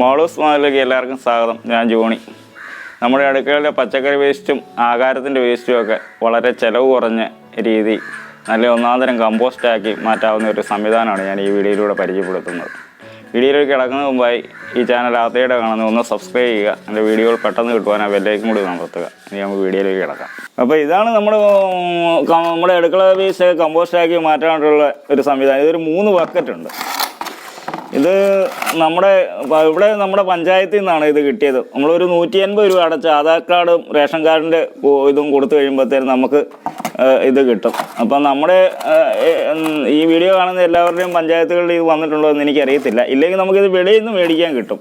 മോളൂസ് മോഡലിലേക്ക് എല്ലാവർക്കും സ്വാഗതം. ഞാൻ ജോണി. നമ്മുടെ അടുക്കളയിലെ പച്ചക്കറി വേസ്റ്റും ആഹാരത്തിന്റെ വേസ്റ്റും ഒക്കെ വളരെ ചിലവ് കുറഞ്ഞ രീതി നല്ല ഒന്നാന്തരം കമ്പോസ്റ്റാക്കി മാറ്റാവുന്ന ഒരു സംവിധാനമാണ് ഞാൻ ഈ വീഡിയോയിലൂടെ പരിചയപ്പെടുത്തുന്നത്. വീഡിയോയിലേക്ക് കിടക്കുന്ന മുമ്പായി ഈ ചാനൽ ആദ്യമായിട്ട് കാണുന്ന ഒന്ന് സബ്സ്ക്രൈബ് ചെയ്യുക. എന്റെ വീഡിയോകൾ പെട്ടെന്ന് കിട്ടുവാൻ ആ ബെല്ലേക്കും കൂടി അമർത്തുക ഇനി നമുക്ക് വീഡിയോയിലേക്ക് കിടക്കാം. അപ്പോൾ ഇതാണ് നമ്മുടെ നമ്മുടെ അടുക്കള വേസ്റ്റ് കമ്പോസ്റ്റാക്കി മാറ്റാനായിട്ടുള്ള ഒരു സംവിധാനം. ഇതൊരു മൂന്ന് ബക്കറ്റ് ഉണ്ട്. ഇത് നമ്മുടെ ഇവിടെ നമ്മുടെ പഞ്ചായത്തിൽ നിന്നാണ് ഇത് കിട്ടിയത്. നമ്മളൊരു നൂറ്റി അൻപത് രൂപ അടച്ച ആധാർ കാർഡും റേഷൻ കാർഡിന്റെ ഇതും കൊടുത്തു കഴിയുമ്പോഴത്തേനും നമുക്ക് ഇത് കിട്ടും. അപ്പം നമ്മുടെ ഈ വീഡിയോ കാണുന്ന എല്ലാവരുടെയും പഞ്ചായത്തുകളിൽ ഇത് വന്നിട്ടുണ്ടോ എന്ന് എനിക്കറിയത്തില്ല. ഇല്ലെങ്കിൽ നമുക്കിത് വെളിയിൽ നിന്ന് മേടിക്കാൻ കിട്ടും.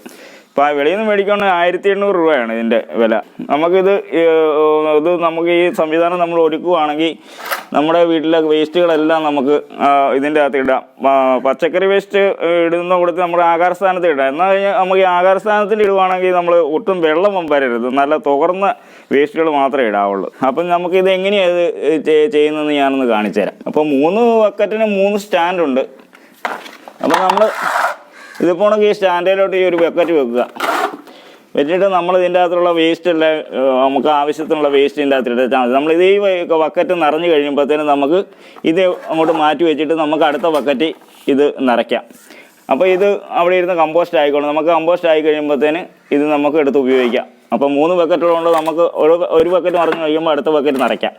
ആ വെളിയിൽ നിന്ന് മേടിക്കുകയാണെങ്കിൽ ആയിരത്തി എണ്ണൂറ് രൂപയാണ് ഇതിന്റെ വില. നമുക്കിത് ഇത് നമുക്ക് ഈ സംവിധാനം നമ്മൾ ഒരുക്കുകയാണെങ്കിൽ നമ്മുടെ വീട്ടിലെ വേസ്റ്റുകളെല്ലാം നമുക്ക് ഇതിന്റെ അകത്ത് ഇടാം. പച്ചക്കറി വേസ്റ്റ് ഇടുന്ന കൊടുത്ത് നമ്മുടെ ആകാരസ്ഥാനത്ത് ഇടാം. എന്നാൽ കഴിഞ്ഞാൽ നമുക്ക് ഈ ആഹാരസ്ഥാനത്തിൽ ഇടുവാണെങ്കിൽ നമ്മൾ ഒട്ടും വെള്ളം വരരുത്. നല്ല തുറന്ന വേസ്റ്റുകൾ മാത്രമേ ഇടാവുള്ളൂ. അപ്പം നമുക്ക് ഇത് എങ്ങനെയാണ് ഇത് ചെയ്യുന്നതെന്ന് ഞാനൊന്ന് കാണിച്ചു തരാം അപ്പോൾ മൂന്ന് ബക്കറ്റിന് മൂന്ന് സ്റ്റാൻഡുണ്ട്. അപ്പോൾ നമ്മൾ ഇതിപ്പോൾ ഈ സ്റ്റാൻഡിലോട്ട് ഈ ഒരു ബക്കറ്റ് വെക്കുക. വെച്ചിട്ട് നമ്മൾ ഇതിന്റെ അകത്തുള്ള വേസ്റ്റ് എല്ലാം നമുക്ക് ആവശ്യത്തിനുള്ള വേസ്റ്റ് ഇതിന്റെ അകത്ത് ഇട്ടാൽ മതി. നമ്മൾ ഇതേ ബക്കറ്റ് നിറഞ്ഞു കഴിയുമ്പോഴത്തേനും നമുക്ക് ഇത് അങ്ങോട്ട് മാറ്റി വെച്ചിട്ട് നമുക്ക് അടുത്ത ബക്കറ്റ് ഇത് നിറയ്ക്കാം. അപ്പോൾ ഇത് അവിടെ ഇരുന്ന് കമ്പോസ്റ്റ് ആയിക്കോളും. നമുക്ക് കമ്പോസ്റ്റ് ആയി കഴിയുമ്പോഴത്തേന് ഇത് നമുക്ക് എടുത്ത് ഉപയോഗിക്കാം. അപ്പോൾ മൂന്ന് ബക്കറ്റുള്ളതുകൊണ്ട് നമുക്ക് ഒരു ഒരു ബക്കറ്റ് നിറഞ്ഞു കഴിയുമ്പോൾ അടുത്ത ബക്കറ്റ് നിറയ്ക്കാം.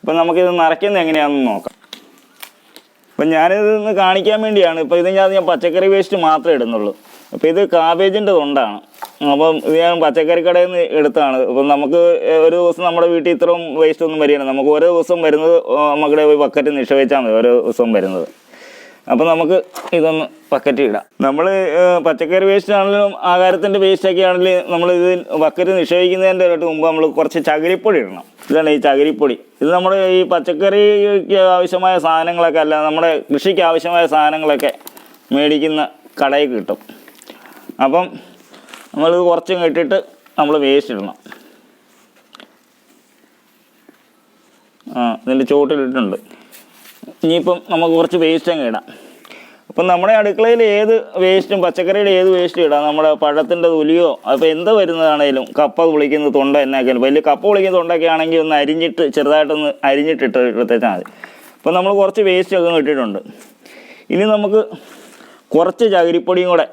ഇപ്പം നമുക്കിത് നിറയ്ക്കുന്നത് എങ്ങനെയാണെന്ന് നോക്കാം. അപ്പം ഞാനിത് കാണിക്കാൻ വേണ്ടിയാണ്. ഇപ്പോൾ ഇത് ഞാൻ ഞാൻ പച്ചക്കറി വേസ്റ്റ് മാത്രമേ ഇടുന്നുള്ളൂ. അപ്പോൾ ഇത് കാബേജിന്റെ തൊണ്ടാണ് അപ്പം ഇത് ഞാൻ പച്ചക്കറി കടയിൽ നിന്ന് എടുത്താണ്. അപ്പം നമുക്ക് ഒരു ദിവസം നമ്മുടെ വീട്ടിൽ ഇത്രയും വേസ്റ്റ് ഒന്നും വരികയാണ് നമുക്ക് ഓരോ ദിവസം വരുന്നത് നമ്മുടെ ബക്കറ്റ് നിക്ഷേപിച്ചാൽ മതി ഓരോ ദിവസം വരുന്നത്. അപ്പം നമുക്ക് ഇതൊന്ന് ബക്കറ്റ് ഇടാം. നമ്മൾ പച്ചക്കറി വേസ്റ്റ് ആണെങ്കിലും ആഹാരത്തിന്റെ വേസ്റ്റൊക്കെ ആണെങ്കിലും നമ്മൾ ഇത് ബക്കറ്റ് നിക്ഷേപിക്കുന്നതിന്റെ തൊട്ട് മുമ്പ് നമ്മൾ കുറച്ച് ചകിരിപ്പൊടി ഇടണം. ഇതാണ് ഈ ചകിരിപ്പൊടി. ഇത് നമ്മുടെ ഈ പച്ചക്കറിക്ക് ആവശ്യമായ സാധനങ്ങളൊക്കെ അല്ല നമ്മുടെ കൃഷിക്ക് ആവശ്യമായ സാധനങ്ങളൊക്കെ മേടിക്കുന്ന കടയിൽ കിട്ടും. അപ്പം നമ്മളിത് കുറച്ചും ഇട്ടിട്ട് നമ്മൾ വേസ്റ്റ് ഇടണം. ആ ഇതിന്റെ ചുവട്ടിലിട്ടുണ്ട് ഇനിയിപ്പം നമുക്ക് കുറച്ച് വേസ്റ്റ് അങ്ങ് ഇടാം. അപ്പം നമ്മുടെ അടുക്കളയിൽ ഏത് വേസ്റ്റും പച്ചക്കറിയുടെ ഏത് വേസ്റ്റും ഇടാം. നമ്മുടെ പഴത്തിന്റെ തൊലിയോ അപ്പോൾ എന്ത് വരുന്നതാണേലും കപ്പ പുളിക്കുന്ന തൊണ്ട എന്നാക്കിയാലും വലിയ കപ്പ പുളിക്കുന്ന തൊണ്ടൊക്കെ ആണെങ്കിൽ ഒന്ന് അരിഞ്ഞിട്ട് ചെറുതായിട്ടൊന്ന് അരിഞ്ഞിട്ടിട്ട് എടുത്തേച്ചാൽ മതി. അപ്പം നമ്മൾ കുറച്ച് വേസ്റ്റ് ഒക്കെ ഇട്ടിട്ടുണ്ട്. ഇനി നമുക്ക് കുറച്ച് ചകിരിപ്പൊടിയും കൂടെ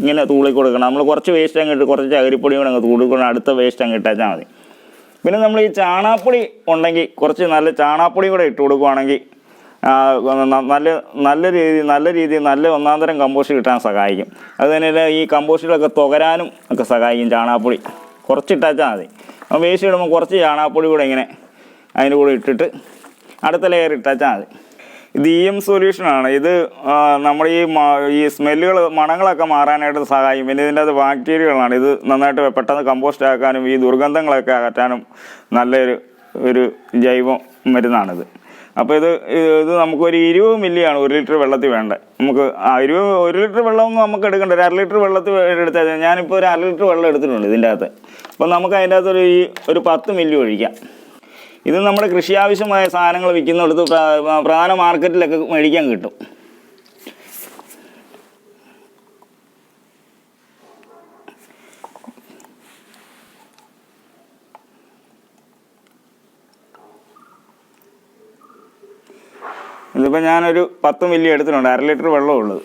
ഇങ്ങനെ തൂളി കൊടുക്കണം. നമ്മൾ കുറച്ച് വേസ്റ്റ് അങ്ങ് ഇട്ട് കുറച്ച് ചകിരിപ്പൊടിയും കൂടെ അങ്ങ് തൂളി കൊടുക്കണം. അടുത്ത വേസ്റ്റ് അങ്ങ് ഇട്ടേച്ചാൽ മതി. പിന്നെ നമ്മൾ ഈ ചാണാപ്പൊടി ഉണ്ടെങ്കിൽ കുറച്ച് നല്ല ചാണാപ്പൊടി കൂടെ ഇട്ട് കൊടുക്കുവാണെങ്കിൽ നല്ല നല്ല രീതി നല്ല രീതിയിൽ നല്ല ഒന്നാന്തരം കമ്പോസ്റ്റ് കിട്ടാൻ സഹായിക്കും. അതുതന്നെ ഈ കമ്പോസ്റ്റിലൊക്കെ തുകരാനും ഒക്കെ സഹായിക്കും ചാണാപ്പൊടി കുറച്ചിട്ടാച്ചാൽ മതി. അപ്പോൾ വേസ്റ്റ് ഇടുമ്പോൾ കുറച്ച് ചാണാപ്പൊടി കൂടെ ഇങ്ങനെ അതിന്റെ കൂടെ ഇട്ടിട്ട് അടുത്ത ലെയർ ഇട്ടാച്ചാൽ മതി. ഇത് ഇ എം സൊല്യൂഷനാണ് ഇത് നമ്മുടെ ഈ ഈ സ്മെല്ലുകൾ മണങ്ങളൊക്കെ മാറാനായിട്ട് സഹായിക്കും. പിന്നെ ഇതിന്റെ അത് ബാക്ടീരിയകളാണ് ഇത് നന്നായിട്ട് പെട്ടെന്ന് കമ്പോസ്റ്റ് ആക്കാനും ഈ ദുർഗന്ധങ്ങളൊക്കെ അകറ്റാനും നല്ലൊരു ഒരു ജൈവ മരുന്നാണിത്. അപ്പോൾ ഇത് ഇത് നമുക്കൊരു ഇരുപത് മില്ലിയാണ് ഒരു ലിറ്റർ വെള്ളത്തിൽ വേണ്ടത് നമുക്ക് ആ ഇരുപത് ഒരു ലിറ്റർ വെള്ളമൊന്നും നമുക്ക് എടുക്കണ്ട. ഒരു അര ലിറ്റർ വെള്ളത്തിൽ എടുത്താൽ. ഞാനിപ്പോൾ ഒരു അര ലിറ്റർ വെള്ളം എടുത്തിട്ടുണ്ട് ഇതിന്റെ അകത്ത്. അപ്പോൾ നമുക്ക് അതിന്റെ അകത്ത് ഒരു ഒരു പത്ത് മില്ലി ഒഴിക്കാം. ഇത് നമ്മുടെ കൃഷി ആവശ്യമായ സാധനങ്ങൾ വിൽക്കുന്നിടത്ത് പ്ര- പ്രധാന മാർക്കറ്റിലൊക്കെ മേടിക്കാൻ കിട്ടും. ഇതിപ്പോൾ ഞാനൊരു പത്ത് മില്ലി എടുത്തിട്ടുണ്ട്. അര ലിറ്റർ വെള്ളമുള്ളത്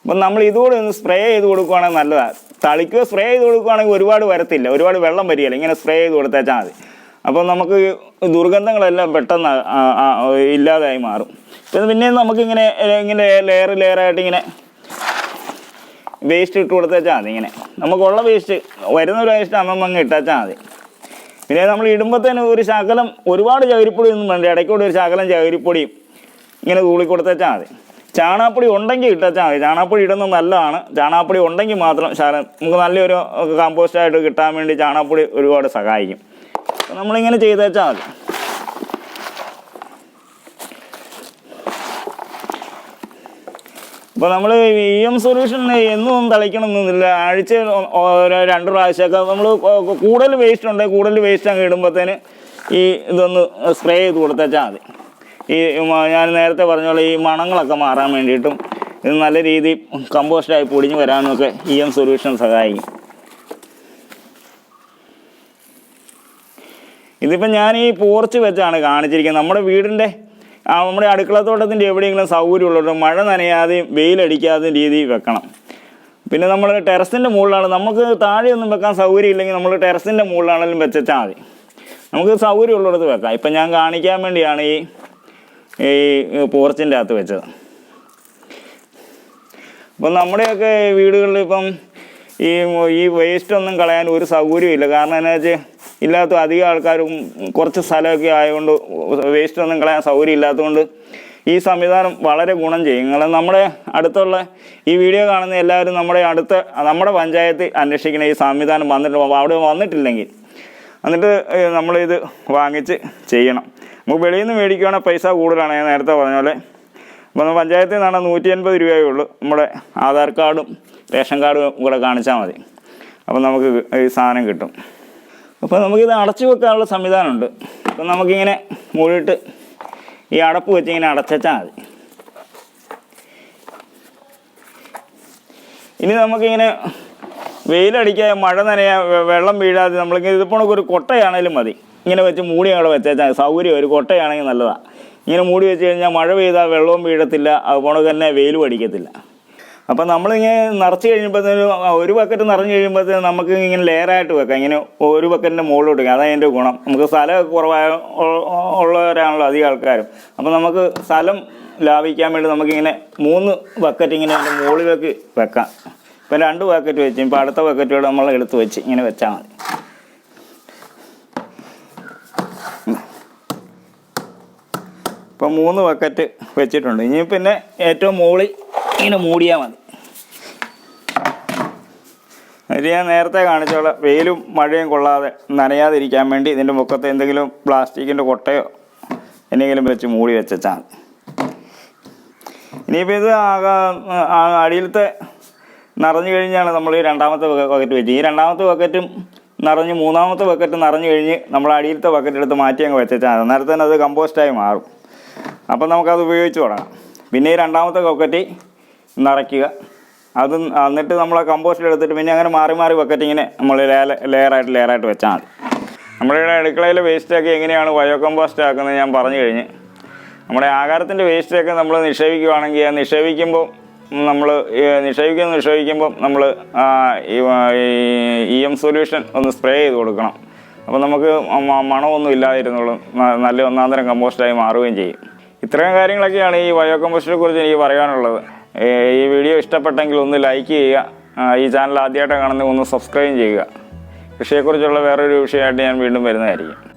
അപ്പം നമ്മൾ ഇതുകൂടെ ഒന്ന് സ്പ്രേ ചെയ്ത് കൊടുക്കുവാണെങ്കിൽ നല്ലതാണ് തളിക്കുക സ്പ്രേ ചെയ്ത് കൊടുക്കുവാണെങ്കിൽ ഒരുപാട് വരത്തില്ല. ഒരുപാട് വെള്ളം വരികയില്ല. ഇങ്ങനെ സ്പ്രേ ചെയ്ത് കൊടുത്തേച്ചാൽ മതി. അപ്പോൾ നമുക്ക് ദുർഗന്ധങ്ങളെല്ലാം പെട്ടെന്ന് ഇല്ലാതായി മാറും. പിന്നെ പിന്നെ നമുക്കിങ്ങനെ ഇങ്ങനെ ലെയർ ലെയറായിട്ട് ഇങ്ങനെ വേസ്റ്റ് ഇട്ട് കൊടുത്തേച്ചാൽ മതി. ഇങ്ങനെ. നമുക്കുള്ള വേസ്റ്റ് വരുന്ന ഒരു വേസ്റ്റ് അമ്മമ്മ ഇട്ടാച്ചാൽ മതി. പിന്നെ നമ്മൾ ഇടുമ്പോഴത്തേനും ഒരു ശകലം ഒരുപാട് ചകിരിപ്പൊടി ഒന്നും വേണ്ട. ഇടയ്ക്കൂടെ ഒരു ശകലം ചകിരിപ്പൊടിയും ഇങ്ങനെ തൂളി കൊടുത്തേച്ചാൽ മതി. ചാണാപ്പൊടി ഉണ്ടെങ്കിൽ ഇട്ടാച്ചാൽ മതി. ചാണാപ്പൊടി ഇടുന്നത് നല്ലതാണ്. ചാണാപ്പൊടി ഉണ്ടെങ്കിൽ മാത്രം ശകലം നമുക്ക് നല്ലൊരു കമ്പോസ്റ്റായിട്ട് കിട്ടാൻ വേണ്ടി ചാണാപ്പൊടി ഒരുപാട് സഹായിക്കും. നമ്മളിങ്ങനെ ചെയ്തേച്ചാൽ മതി. അപ്പോൾ നമ്മൾ ഇ എം സൊല്യൂഷൻ എന്നും തളിക്കണമെന്നില്ല ആഴ്ച രണ്ട് പ്രാവശ്യമൊക്കെ നമ്മൾ കൂടുതൽ വേസ്റ്റ് ഉണ്ട്. കൂടുതൽ വേസ്റ്റ് അങ്ങ് ഇടുമ്പോഴത്തേന് ഈ ഇതൊന്ന് സ്പ്രേ ചെയ്ത് കൊടുത്തേച്ചാൽ മതി. ഈ ഞാൻ നേരത്തെ പറഞ്ഞ ഈ മണങ്ങളൊക്കെ മാറാൻ വേണ്ടിയിട്ടും ഇത് നല്ല രീതിയിൽ കമ്പോസ്റ്റായി പൊടിഞ്ഞ് വരാനൊക്കെ ഇ എം സൊല്യൂഷൻ സഹായിക്കും. ഇതിപ്പോൾ ഞാൻ ഈ പോർച്ച് വെച്ചാണ് കാണിച്ചിരിക്കുന്നത്. നമ്മുടെ വീടിന്റെ നമ്മുടെ അടുക്കളത്തോട്ടത്തിന്റെ എവിടെയെങ്കിലും സൗകര്യമുള്ളവർ മഴ നനയാതെയും വെയിലടിക്കാതെയും രീതി വെക്കണം. പിന്നെ നമ്മൾ ടെറസിന്റെ മുകളിലാണ് നമുക്ക് താഴെയൊന്നും വെക്കാൻ സൗകര്യം ഇല്ലെങ്കിൽ നമ്മൾ ടെറസിന്റെ മുകളിലാണെങ്കിലും വെച്ചാൽ മതി. നമുക്ക് സൗകര്യമുള്ളിടത്ത് വെക്കാം. ഇപ്പം ഞാൻ കാണിക്കാൻ വേണ്ടിയാണ് ഈ ഈ പോർച്ചിന്റെ അകത്ത് വെച്ചത്. അപ്പം നമ്മുടെയൊക്കെ വീടുകളിൽ ഇപ്പം ഈ ഈ വേസ്റ്റ് ഒന്നും കളയാൻ ഒരു സൗകര്യമില്ല കാരണം എന്നാ വെച്ചാൽ ഇല്ലാത്ത അധികം ആൾക്കാരും കുറച്ച് സ്ഥലമൊക്കെ ആയതുകൊണ്ട് വേസ്റ്റ് ഒന്നും കളയാൻ സൗകര്യം ഇല്ലാത്തതുകൊണ്ട് ഈ സംവിധാനം വളരെ ഗുണം ചെയ്യും. നിങ്ങൾ നമ്മുടെ അടുത്തുള്ള ഈ വീഡിയോ കാണുന്ന എല്ലാവരും നമ്മുടെ അടുത്ത നമ്മുടെ പഞ്ചായത്ത് അന്വേഷിക്കുന്ന ഈ സംവിധാനം വന്നിട്ട് അവിടെ വന്നിട്ടില്ലെങ്കിൽ എന്നിട്ട് നമ്മളിത് വാങ്ങിച്ച് ചെയ്യണം. നമുക്ക് വെളിയിൽ നിന്ന് മേടിക്കുകയാണെങ്കിൽ പൈസ കൂടുതലാണ്. ഞാൻ നേരത്തെ പറഞ്ഞ പോലെ അപ്പോൾ നമ്മൾ പഞ്ചായത്തിൽ നിന്നാണ് നൂറ്റി അൻപത് രൂപയേ ഉള്ളൂ. നമ്മുടെ ആധാർ കാർഡും റേഷൻ കാർഡും കൂടെ കാണിച്ചാൽ മതി. അപ്പോൾ നമുക്ക് ഈ സാധനം കിട്ടും. അപ്പോൾ നമുക്കിത് അടച്ചു വെക്കാനുള്ള സംവിധാനമുണ്ട്. അപ്പം നമുക്കിങ്ങനെ മൂടിയിട്ട് ഈ അടപ്പ് വെച്ച് ഇങ്ങനെ അടച്ചാൽ മതി. ഇനി നമുക്കിങ്ങനെ വെയിലടിക്കാൻ മഴ നനയാ വെള്ളം വീഴാതെ നമ്മളിങ്ങനെ ഇതിപ്പോൾ ഒരു കൊട്ടയാണേലും മതി. ഇങ്ങനെ വെച്ച് മൂടി അവിടെ വെച്ചാൽ സൗകര്യം ഒരു കൊട്ടയാണെങ്കിൽ നല്ലതാണ് ഇങ്ങനെ മൂടി വെച്ച് കഴിഞ്ഞാൽ മഴ പെയ്താൽ വെള്ളവും വീഴത്തില്ല അതുപോലെ തന്നെ വെയിലും അടിക്കത്തില്ല. അപ്പം നമ്മളിങ്ങനെ നിറച്ച് കഴിയുമ്പോഴത്തേനും ഒരു ബക്കറ്റ് നിറഞ്ഞു കഴിയുമ്പോഴത്തേനും നമുക്ക് ഇങ്ങനെ ലെയറായിട്ട് വെക്കാം. ഇങ്ങനെ ഒരു ബക്കറ്റിന്റെ മുകളിലോട്ട് വെക്കാം. അതാണ് അതിന്റെ ഗുണം. നമുക്ക് സ്ഥലമൊക്കെ കുറവായ ഉള്ളവരാണല്ലോ അധികം ആൾക്കാരും. അപ്പം നമുക്ക് സ്ഥലം ലാഭിക്കാൻ വേണ്ടി നമുക്കിങ്ങനെ മൂന്ന് ബക്കറ്റ് ഇങ്ങനെ അതിന്റെ മുകളിലേക്ക് വെക്കാം. ഇപ്പം രണ്ട് ബക്കറ്റ് വെച്ച് ഇപ്പം അടുത്ത ബക്കറ്റുകൾ നമ്മൾ എടുത്ത് വെച്ച് ഇങ്ങനെ വെച്ചാൽ മതി. ഇപ്പം മൂന്ന് ബക്കറ്റ് വെച്ചിട്ടുണ്ട്. ഇനി പിന്നെ ഏറ്റവും മുകളിൽ ഇങ്ങനെ മൂടിയാൽ മതി. ഇത് ഞാൻ നേരത്തെ കാണിച്ചോളാം. വെയിലും മഴയും കൊള്ളാതെ നനയാതിരിക്കാൻ വേണ്ടി ഇതിന്റെ മുഖത്ത് എന്തെങ്കിലും പ്ലാസ്റ്റിക്കിന്റെ കൊട്ടയോ എന്തെങ്കിലും വെച്ച് മൂടി വെച്ചാൽ ഇനിയിപ്പോൾ ഇത് അടിയിലത്തെ നിറഞ്ഞു കഴിഞ്ഞാണ് നമ്മൾ ഈ രണ്ടാമത്തെ ബക്കറ്റ് വെച്ച് ഈ രണ്ടാമത്തെ ബക്കറ്റും നിറഞ്ഞ് മൂന്നാമത്തെ ബക്കറ്റ് നിറഞ്ഞു കഴിഞ്ഞ് നമ്മൾ അടിയിലത്തെ ബക്കറ്റ് എടുത്ത് മാറ്റി അങ്ങ് വെച്ചാൽ അന്നേരം തന്നെ അത് കമ്പോസ്റ്റായി മാറും. അപ്പം നമുക്കത് ഉപയോഗിച്ച് തുടങ്ങാം. പിന്നെ ഈ രണ്ടാമത്തെ ബക്കറ്റ് നിറയ്ക്കുക. അത് എന്നിട്ട് നമ്മൾ ആ കമ്പോസ്റ്റിൽ എടുത്തിട്ട് പിന്നെ അങ്ങനെ മാറി മാറി ബക്കറ്റ് ഇങ്ങനെ നമ്മൾ ലെയറായിട്ട് ലെയറായിട്ട് വെച്ചാൽ മതി. നമ്മളിവിടെ അടുക്കളയിലെ വേസ്റ്റൊക്കെ എങ്ങനെയാണ് വയോ കമ്പോസ്റ്റ് ആക്കുന്നത് ഞാൻ പറഞ്ഞു കഴിഞ്ഞ്. നമ്മുടെ ആഹാരത്തിന്റെ വേസ്റ്റൊക്കെ നമ്മൾ നിക്ഷേപിക്കുകയാണെങ്കിൽ ആ നിക്ഷേപിക്കുമ്പോൾ നമ്മൾ നിക്ഷേപിക്കുന്ന നിക്ഷേപിക്കുമ്പോൾ നമ്മൾ ഇ എം സൊല്യൂഷൻ ഒന്ന് സ്പ്രേ ചെയ്ത് കൊടുക്കണം. അപ്പോൾ നമുക്ക് മണമൊന്നും ഇല്ലാതിരുന്നുള്ളൂ. നല്ല ഒന്നാന്തരം കമ്പോസ്റ്റായി മാറുകയും ചെയ്യും. ഇത്രയും കാര്യങ്ങളൊക്കെയാണ് ഈ വയോ കമ്പോസ്റ്റിനെ കുറിച്ച് എനിക്ക് പറയാനുള്ളത്. ഈ വീഡിയോ ഇഷ്ടപ്പെട്ടെങ്കിൽ ഒന്ന് ലൈക്ക് ചെയ്യുക. ഈ ചാനൽ ആദ്യമായിട്ടാണ് കാണുന്നത് ഒന്ന് സബ്സ്ക്രൈബ് ചെയ്യുക. കൃഷിയെക്കുറിച്ചുള്ള വേറൊരു വിഷയമായിട്ട് ഞാൻ വീണ്ടും വരുന്നതായിരിക്കും.